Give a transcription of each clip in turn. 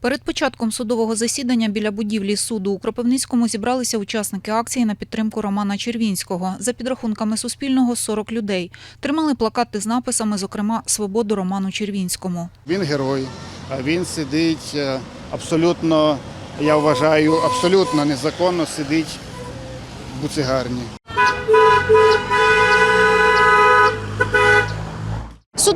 Перед початком судового засідання біля будівлі суду у Кропивницькому зібралися учасники акції на підтримку Романа Червінського. За підрахунками Суспільного 40 людей. Тримали плакати з написами, зокрема «Свободу Роману Червінському». Він герой, він сидить е, абсолютно, я вважаю, абсолютно незаконно сидить в буцигарні.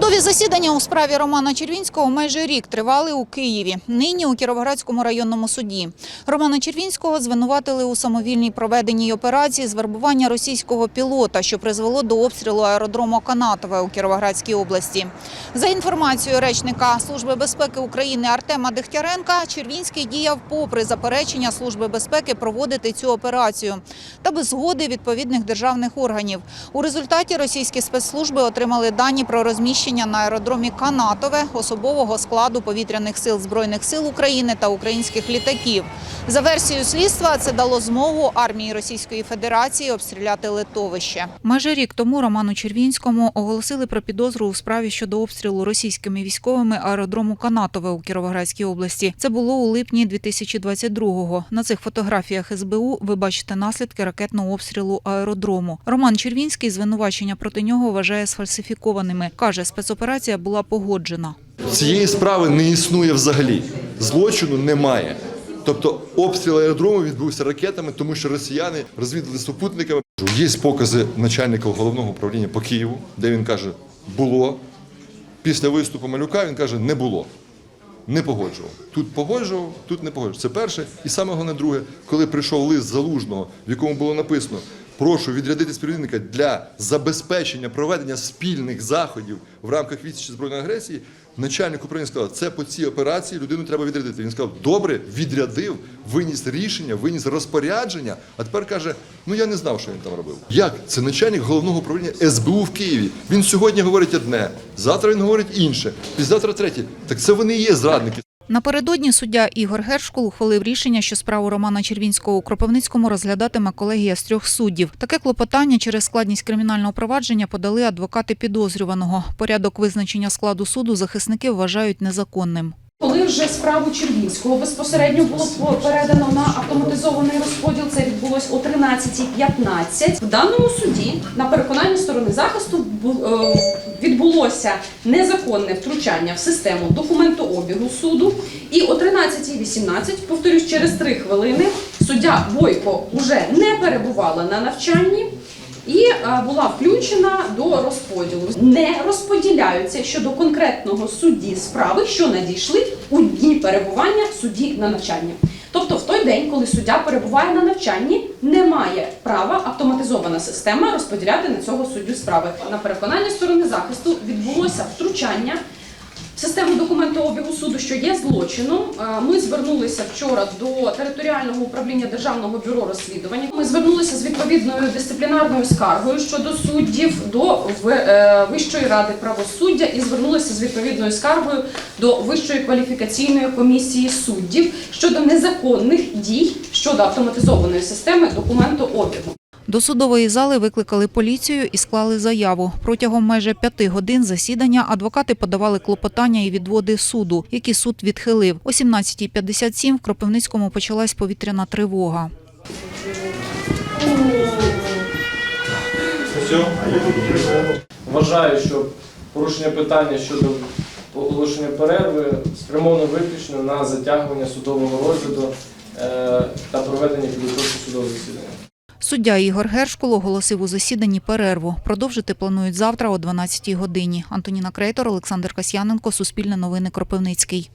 Судові засідання у справі Романа Червінського майже рік тривали у Києві. Нині у Кіровоградському районному суді. Романа Червінського звинуватили у самовільній проведеній операції з вербування російського пілота, що призвело до обстрілу аеродрому Канатове у Кіровоградській області. За інформацією речника Служби безпеки України Артема Дегтяренка, Червінський діяв попри заперечення Служби безпеки проводити цю операцію та без згоди відповідних державних органів. У результаті російські спецслужби отримали дані про розміщення на аеродромі Канатове особового складу повітряних сил збройних сил України та українських літаків. За версією слідства, це дало змогу армії Російської Федерації обстріляти литовище. Майже рік тому Роману Червінському оголосили про підозру у справі щодо обстрілу російськими військовими аеродрому Канатове у Кіровоградській області. Це було у липні 2022-го. На цих фотографіях СБУ ви бачите наслідки ракетного обстрілу аеродрому. Роман Червінський звинувачення проти нього вважає сфальсифікованими. Каже, спецоперація була погоджена. Цієї справи не існує взагалі. Злочину немає. Тобто обстріл аеродрому відбувся ракетами, тому що росіяни розвідали супутниками. Є покази начальника головного управління по Києву, де він каже, було. Після виступу малюка він каже, не було. Не погоджував. Тут погоджував, тут не погоджував. Це перше. І саме головне друге, коли прийшов лист залужного, в якому було написано: прошу відрядити співробітника для забезпечення проведення спільних заходів в рамках відсічі збройної агресії. Начальник управління сказав, це по цій операції людину треба відрядити. Він сказав, добре, відрядив, виніс рішення, виніс розпорядження. А тепер каже: ну я не знав, що він там робив. Як? Це начальник головного управління СБУ в Києві. Він сьогодні говорить одне, завтра він говорить інше, післязавтра третє. Так це вони є зрадники. Напередодні суддя Ігор Гершкул ухвалив рішення, що справу Романа Червінського у Кропивницькому розглядатиме колегія з трьох суддів. Таке клопотання через складність кримінального провадження подали адвокати підозрюваного. Порядок визначення складу суду захисники вважають незаконним. Коли вже справу Червінського безпосередньо було передано на автоматизований розподіл, це відбулось о 13.15. В даному суді на переконанні сторони захисту е, відбулося незаконне втручання в систему документообігу суду. І о 13.18, повторюсь, через 3 хвилини суддя Бойко вже не перебувала на навчанні. І е, була включена до розподілу. Не розподіляються щодо конкретного судді справи, що надійшли у дні перебування судді на навчанні. День, коли суддя перебуває на навчанні, не має права автоматизована система розподіляти на цього суддю справи. На переконання сторони захисту відбулося втручання систему документообігу суду, що є злочином. Е, Ми звернулися вчора до територіального управління Державного бюро розслідування. Ми звернулися з відповідною дисциплінарною скаргою щодо суддів до е, Вищої ради правосуддя і звернулися з відповідною скаргою до Вищої кваліфікаційної комісії суддів щодо незаконних дій щодо автоматизованої системи документообігу. До судової зали викликали поліцію і склали заяву. Протягом майже п'яти годин засідання адвокати подавали клопотання і відводи суду, які суд відхилив. О 17.57 в Кропивницькому почалась повітряна тривога. Вважаю, що порушення питання щодо оголошення перерви спрямовано виключно на затягування судового розгляду е, та проведення підготовки судового засідання. Суддя Ігор Гершкул оголосив у засіданні перерву. Продовжити планують завтра о 12 годині. Антоніна Крейтор, Олександр Касьяненко, Суспільне новини Кропивницький.